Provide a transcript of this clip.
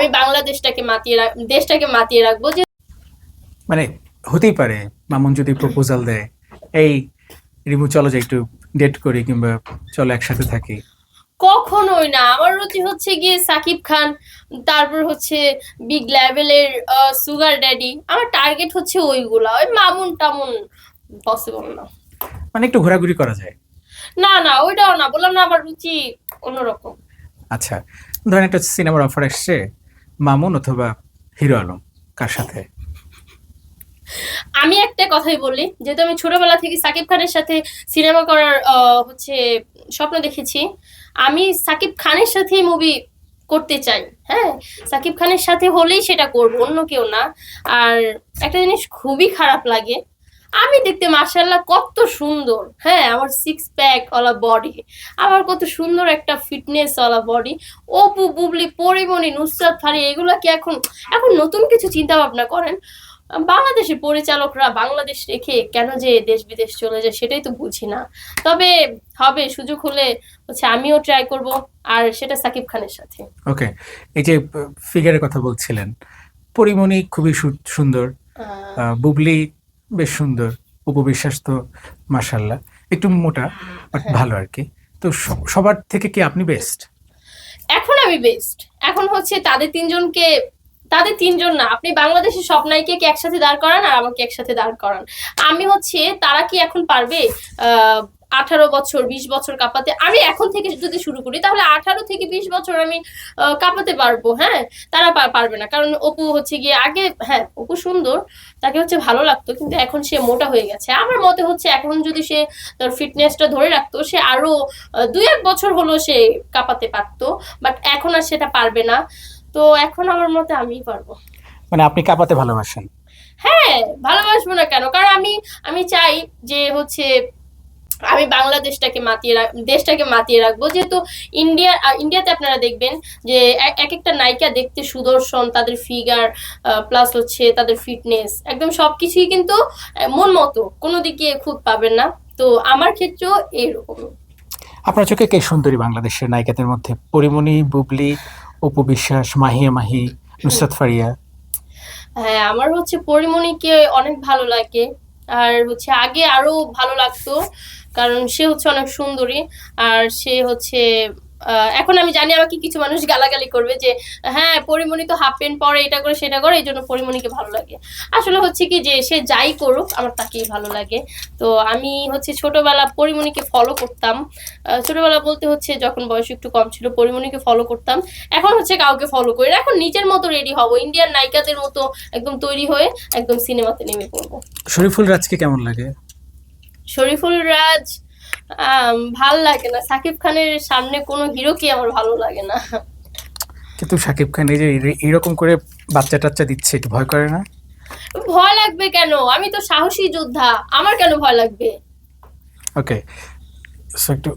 আমি বাংলাদেশটাকে মাতিয়ে রাখ দেশটাকে মাতিয়ে রাখব যে মানে হতেই পারে মামুন যদি প্রপোজাল দেয় এই রিমু চলো যে একটু ডেট করি কিংবা চলো একসাথে থাকি। কখনোই না আমার রুচি হচ্ছে গিয়ে সাকিব খান তারপর হচ্ছে বিগ লেভেলের সুগার ড্যাডি আমার টার্গেট হচ্ছে ওইগুলা ওই মামুন টামুন পসিবল না। মানে একটু ঘোরাঘুরি করা যায়? না না ওইটাও না বললাম না আমার রুচি অন্যরকম। আচ্ছা ধরেন একটা সিনেমার অফার আসছে মামুন অথবা হিরো আলম, কার সাথে? আমি একটা কথাই বলি, যেহেতু আমি ছোটবেলা থেকে সাকিব খানের সাথে সিনেমা করার হচ্ছে স্বপ্ন দেখেছি, আমি সাকিব খানের সাথেই মুভি করতে চাই হ্যাঁ? সাকিব খানের সাথে হলেই সেটা করব, অন্য কেউ না। আর একটা জিনিস খুবই খারাপ লাগে আমি দেখতে মার্শাল্লাহ কত সুন্দর। হ্যাঁ আমার সিক্স প্যাক ওলা বডি আমার কত সুন্দর একটা ফিটনেস ওলা বডি অপু বুবলি পরিমণি নুসরাত ফারি এগুলো কি এখন এখন নতুন কিছু চিন্তা ভাবনা করেন? বাংলাদেশের পরিচালকরা বাংলাদেশ রেখে কেন যে দেশ বিদেশ চলে যায় সেটাই তো বুঝি না। তবে হবে সুযোগ হলে হচ্ছে আমিও ট্রাই করব আর সেটা সাকিব খানের সাথে। ওকে এই যে ফিগারের কথা বলছিলেন পরিমণি খুবই সুন্দর। বুবলি বেশ সুন্দর উপবিশ্বাস তো মাসাল্লাহ একটু মোটা বাট হ্যাঁ। ভালো আর কি তো সবার থেকে কি আপনি বেস্ট এখন আমি বেস্ট এখন হচ্ছে তাদের তিনজনকে তাদের তিনজন না আপনি বাংলাদেশের সব নায়িকাকে একসাথে দাঁড় করান আর আমাকে একসাথে দাঁড় করান। আমি হচ্ছে তারা কি এখন পারবে? আহ আঠারো বছর বিশ বছর কাঁপাতে। আমি এখন থেকে যদি শুরু করি তাহলে আঠারো থেকে বিশ বছর আমি কাঁপাতে পারব হ্যাঁ? তারা পারবে না। কারণ অপু হচ্ছে গিয়ে আগে হ্যাঁ অপু সুন্দর তাকে হচ্ছে ভালো লাগতো কিন্তু এখন সে মোটা হয়ে গেছে। আমার মতে হচ্ছে এখন যদি সে তার ফিটনেসটা ধরে রাখতো সে আরও দুই এক বছর হলো সে কাঁপাতে পারতো বাট এখন আর সেটা পারবে না। তো এখন আমার মতে আমিই পারব। মানে আপনি কাঁপাতে ভালোবাসেন? হ্যাঁ ভালোবাসবো না কেন? কারণ আমি আমি চাই যে হচ্ছে আমি বাংলাদেশটাকে মাতিয়ে রাখ দেশটাকে মাতিয়ে রাখব। যেহেতু ইন্ডিয়া ইন্ডিয়াতে আপনারা দেখবেন যে এক এক একটা নায়িকা দেখতে সুদর্শন তাদের ফিগার প্লাস হচ্ছে তাদের ফিটনেস একদম সব কিছুই কিন্তু মন মতো কোনো দিকে খুদ পাবেন না। তো আমার ক্ষেত্রেও এইরকম আপনার চোখে কে সুন্দরী বাংলাদেশের নায়িকাদের মধ্যে? পরিমণি বুবলি উপবিশ্বাস মাহিয়া মাহি নুসরাত ফারিয়া? হ্যাঁ আমার হচ্ছে পরিমণিকে অনেক ভালো লাগে। আর হচ্ছে আগে আরও ভালো লাগতো। কারণ সে হচ্ছে অনেক সুন্দরী আর সে হচ্ছে এখন আমি জানি আমাকে কিছু মানুষ গালাগালি করবে যে হ্যাঁ পরিমণি তো হাফ প্যান্ট পরে এটা করে সেটা করে এই জন্য পরিমণিকে ভালো লাগে। আসলে হচ্ছে কি যে, সে যাই করুক, আমার তাকেই ভালো লাগে। তো আমি হচ্ছে ছোটবেলা পরিমণিকে ফলো করতাম। ছোটবেলা বলতে হচ্ছে যখন বয়স একটু কম ছিল, পরিমণিকে ফলো করতাম। এখন হচ্ছে কাউকে ফলো করি এখন নিজের মতো রেডি হব ইন্ডিয়ান নায়িকাদের মতো একদম তৈরি হয়ে একদম সিনেমাতে নেমে পড়ব। শরীফুল রাজকে কেমন লাগে? শরীফুল রাজ ভালো লাগে না। সাকিব খানের সামনে কোনো হিরোকে আমার ভালো লাগে না। কিন্তু সাকিব খান এই যে এরকম করে বাচ্চা টাচ্চা দিচ্ছে একটু ভয় করে না? ভয় লাগবে কেন? আমি তো সাহসী যোদ্ধা আমার কেন ভয় লাগবে? ওকে সো একটু